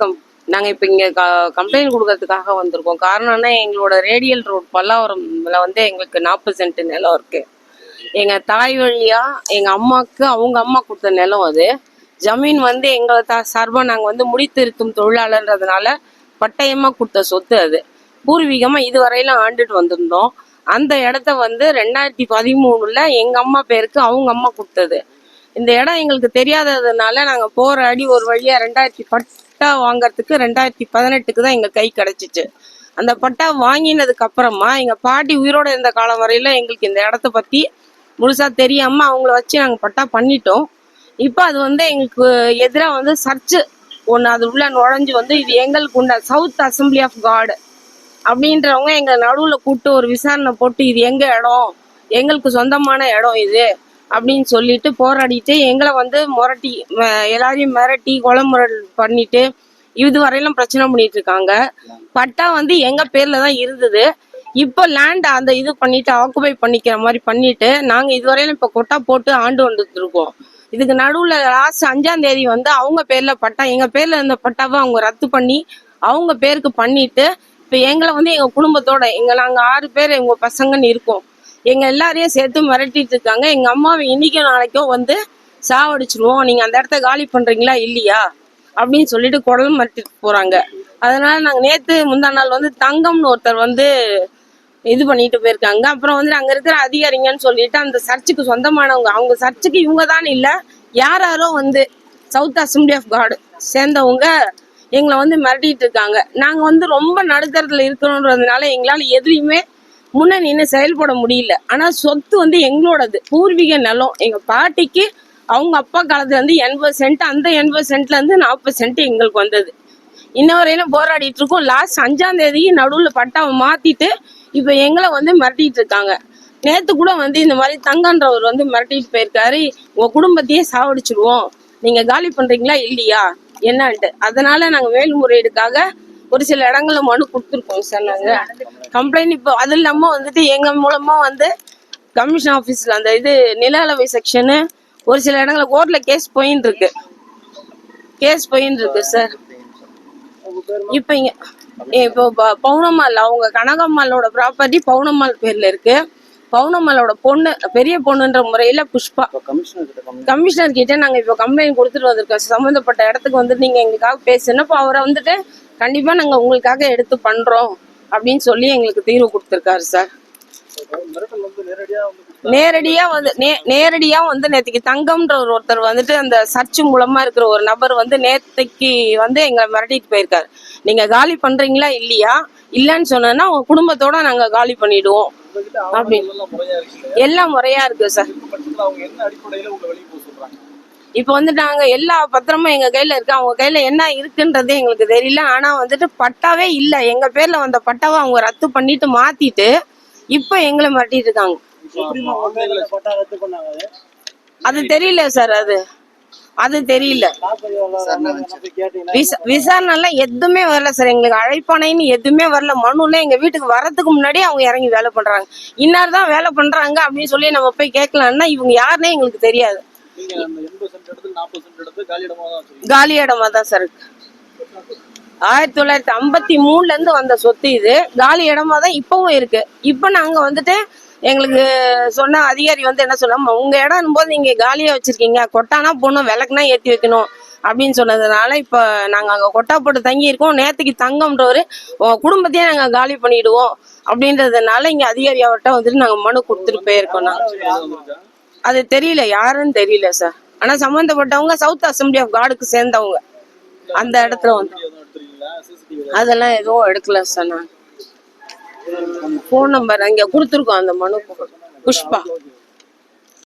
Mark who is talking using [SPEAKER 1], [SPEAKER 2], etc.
[SPEAKER 1] வணக்கம். நாங்கள் இப்போ இங்கே க கம்ப்ளைண்ட் கொடுக்கறதுக்காக வந்திருக்கோம். காரணம்னா எங்களோட ரேடியல் ரோட் பல்லாவரம்ல வந்து எங்களுக்கு நாற்பது சென்ட் நிலம் இருக்கு. எங்கள் தாய் வழியா எங்கள் அம்மாவுக்கு அவங்க அம்மா கொடுத்த நிலம் அது. ஜமீன் வந்து எங்களை த சார்பாக நாங்கள் வந்து முடித்திருத்தும் தொழிலாளர்ன்றதுனால பட்டயமாக கொடுத்த சொத்து அது. பூர்வீகமாக இதுவரையிலும் ஆண்டுட்டு வந்திருந்தோம். அந்த இடத்த வந்து ரெண்டாயிரத்தி பதிமூணுல எங்கள் அம்மா பேருக்கு அவங்க அம்மா கொடுத்தது. இந்த இடம் எங்களுக்கு தெரியாததுனால நாங்கள் அடி ஒரு வழியாக ரெண்டாயிரத்தி பட்டா வாங்கறதுக்கு ரெண்டாயிரத்தி பதினெட்டுக்கு தான் எங்கள் கை கிடச்சிச்சு. அந்த பட்டா வாங்கினதுக்கு அப்புறமா எங்கள் பாட்டி உயிரோட இருந்த காலம் வரையில எங்களுக்கு இந்த இடத்த பற்றி முழுசாக தெரியாம அவங்கள வச்சு நாங்கள் பட்டா பண்ணிட்டோம். இப்போ அது வந்து எங்களுக்கு எதிராக வந்து சர்ச்சு ஒன்று அது உள்ள நுழைஞ்சு வந்து இது எங்களுக்கு உண்ட சவுத் அசம்பிளி ஆஃப் காடு அப்படின்றவங்க எங்களை நடுவில் கூப்பிட்டு ஒரு விசாரணை போட்டு இது எங்க இடம்? எங்களுக்கு சொந்தமான இடம் இது. அப்படின்னு சொல்லிட்டு போராடிட்டு எங்களை வந்து முரட்டி எல்லாரையும் மிரட்டி கொலை பண்ணிட்டு இது வரையிலும் பிரச்சனை பண்ணிட்டு இருக்காங்க. பட்டா வந்து எங்க பேர்ல தான் இருந்தது. இப்போ லேண்ட் அந்த இது பண்ணிட்டு ஆக்குபை பண்ணிக்கிற மாதிரி பண்ணிட்டு நாங்க இதுவரையிலும் இப்போ கொட்டா போட்டு ஆண்டு வந்துட்டு இருக்கோம். இதுக்கு நடுவுல லாஸ்ட் அஞ்சாம் தேதி வந்து அவங்க பேர்ல பட்டா எங்க பேர்ல இருந்த பட்டாவை அவங்க ரத்து பண்ணி அவங்க பேருக்கு பண்ணிட்டு இப்போ எங்களை வந்து எங்க குடும்பத்தோட எங்க நாங்க ஆறு பேர் எங்க பசங்கன்னு இருக்கோம். எங்க எல்லாரையும் சேர்த்து மிரட்டிட்டு இருக்காங்க. எங்க அம்மாவை இன்னைக்கும் நாளைக்கும் வந்து சாவடிச்சிருவோம். நீங்க அந்த இடத்த காலி பண்றீங்களா? இல்லையா? அப்படின்னு சொல்லிட்டு குடல் மிரட்டிட்டு போறாங்க. அதனால நாங்க நேத்து முந்தா நாள் வந்து தங்கம்னு ஒருத்தர் வந்து இது பண்ணிட்டு போயிருக்காங்க. அப்புறம் வந்து அங்க இருக்கிற அதிகாரிங்கன்னு சொல்லிட்டு அந்த சர்ச்சுக்கு சொந்தமானவங்க அவங்க சர்ச்சுக்கு இவங்க தான் இல்ல யார் யாரோ வந்து சவுத் அசம்பிளி ஆஃப் காடு சேர்ந்தவங்க எங்களை வந்து மிரட்டிட்டு இருக்காங்க. நாங்க வந்து ரொம்ப நடுத்தரத்துல இருக்கிறோன்றதுனால எங்களால எதுலையுமே முன்ன நின்று செயல்பட முடியல. ஆனால் சொத்து வந்து எங்களோடது. பூர்வீக நிலம். எங்கள் பாட்டிக்கு அவங்க அப்பா காலத்துல இருந்து எண்பது சென்ட் அந்த எண்பது சென்ட்லேருந்து நாற்பது சென்ட் எங்களுக்கு வந்தது. இன்ன வரையிலும் போராடிட்டு இருக்கோம். லாஸ்ட் அஞ்சாம் தேதி நடுவில் பட்டாவை மாத்திட்டு இப்போ எங்களை வந்து மிரட்டிட்டு இருக்காங்க. நேற்று கூட வந்து இந்த மாதிரி தங்கன்றவர் வந்து மிரட்டிட்டு போயிருக்காரு. உங்கள் குடும்பத்தையே சாவடிச்சிடுவோம் நீங்கள் காலி பண்ணுறீங்களா இல்லையா? என்னன்ட்டு. அதனால நாங்கள் மேல்முறையீடுக்காக ஒரு சில இடங்கள்ல மனு கொடுத்துருக்கோம் சார் நாங்க. கம்ப்ளைண்ட் இப்போ அது இல்லாம வந்துட்டு எங்க மூலமா வந்து கமிஷன் ஆபீஸ்ல அந்த இது நில அளவை செக்ஷனு ஒரு சில இடங்கள்ல கோர்ட்ல கேஸ் போயின்னு இருக்கு. கேஸ் போயின்னு இருக்கு சார். இப்போ இங்க இப்போ பவுனம்மாள் அவங்க கனகம்மாளோட ப்ராப்பர்ட்டி பவுனம்மாள் பேர்ல இருக்கு. பவுனம்மாளோட பொண்ணு பெரிய பொண்ணுன்ற முறையில புஷ்பா.
[SPEAKER 2] கமிஷனர் கிட்ட கம்ப்ளைண்ட்
[SPEAKER 1] கமிஷனர் கிட்ட நாங்க இப்போ கம்ப்ளைண்ட் கொடுத்துட்டு வந்திருக்கோம். சம்மந்தப்பட்ட இடத்துக்கு வந்து நீங்க எங்களுக்காக பேசணும் இப்போ அவரை வந்துட்டு கண்டிப்பா நாங்க உங்களுக்காக எடுத்து பண்றோம் அப்படின்னு சொல்லி எங்களுக்கு தீர்வு கொடுத்துருக்காரு சார்.
[SPEAKER 2] நேரடியா வந்து
[SPEAKER 1] நேரடியா வந்து நேத்துக்கு தங்கம்ன்ற ஒரு ஒருத்தர் வந்துட்டு அந்த சர்ச் மூலமா இருக்கிற ஒரு நபர் வந்து நேத்தைக்கு வந்து எங்களை மிரட்டிட்டு போயிருக்காரு. நீங்க காலி பண்றீங்களா இல்லையா? இல்லைன்னு சொன்னா உங்க குடும்பத்தோட நாங்க காலி பண்ணிடுவோம்.
[SPEAKER 2] உங்ககிட்ட
[SPEAKER 1] அப்படி.
[SPEAKER 2] ஆவணங்கள் எல்லாம் முறையா இருக்கு
[SPEAKER 1] எல்லாம் முறையா இருக்கு சார். இப்போ வந்து நாங்கள் எல்லா பத்திரமும் எங்கள் கையில இருக்கு. அவங்க கையில் என்ன இருக்குன்றது எங்களுக்கு தெரியல. ஆனா வந்துட்டு பட்டாவே இல்லை. எங்க பேர்ல வந்த பட்டாவை அவங்க ரத்து பண்ணிட்டு மாத்திட்டு இப்போ எங்களை மாட்டிட்டு இருக்காங்க. அது தெரியல சார் அது. அது தெரியல. விச- விசாரணை எல்லாம் எதுவுமே வரல சார். எங்களுக்கு அழைப்பானைன்னு எதுவுமே வரல. மனுல எங்க வீட்டுக்கு வர்றதுக்கு முன்னாடி அவங்க இறங்கி வேலை பண்றாங்க. இன்னார் தான் வேலை பண்றாங்க அப்படின்னு சொல்லி நம்ம போய் கேட்கலாம்னா இவங்க யாருன்னே எங்களுக்கு தெரியாது.
[SPEAKER 2] காலி இடமா தான்
[SPEAKER 1] சார் இருக்கு. ஆயிரத்தி தொள்ளாயிரத்தி ஐம்பத்தி மூணுல இருந்து வந்த சொத்து இது. காலி இடமா தான் இப்பவும் இருக்கு. இப்போ நாங்க வந்துட்டு எங்களுக்கு சொன்ன அதிகாரி வந்து என்ன சொன்னா உங்க இடம் போது நீங்க காலியா வச்சிருக்கீங்க. கொட்டானா போகணும் விளக்குனா ஏத்தி வைக்கணும். அப்படின்னு சொன்னதுனால இப்ப நாங்க அங்க கொட்டா போட்டு தங்கி இருக்கோம் நேத்துக்கு தங்கம்ன்றவரு உங்க குடும்பத்தையே நாங்க காலி பண்ணிடுவோம். அப்படின்றதுனால இங்க அதிகாரி அவர்கிட்ட வந்துட்டு நாங்க மனு கொடுத்துட்டு போயிருக்கோம் நாங்க அது தெரியல யாருன்னு தெரியல சார் ஆனா சம்பந்தப்பட்டவங்க சவுத் அசம்பிளி ஆஃப் காடுக்கு சேர்ந்தவங்க. அந்த இடத்துல வந்து. அதெல்லாம் எதுவும் எடுக்கல சார் நான். ஃபோன் நம்பர் அங்க கொடுத்துருக்கோம் அந்த மனு. புஷ்பா.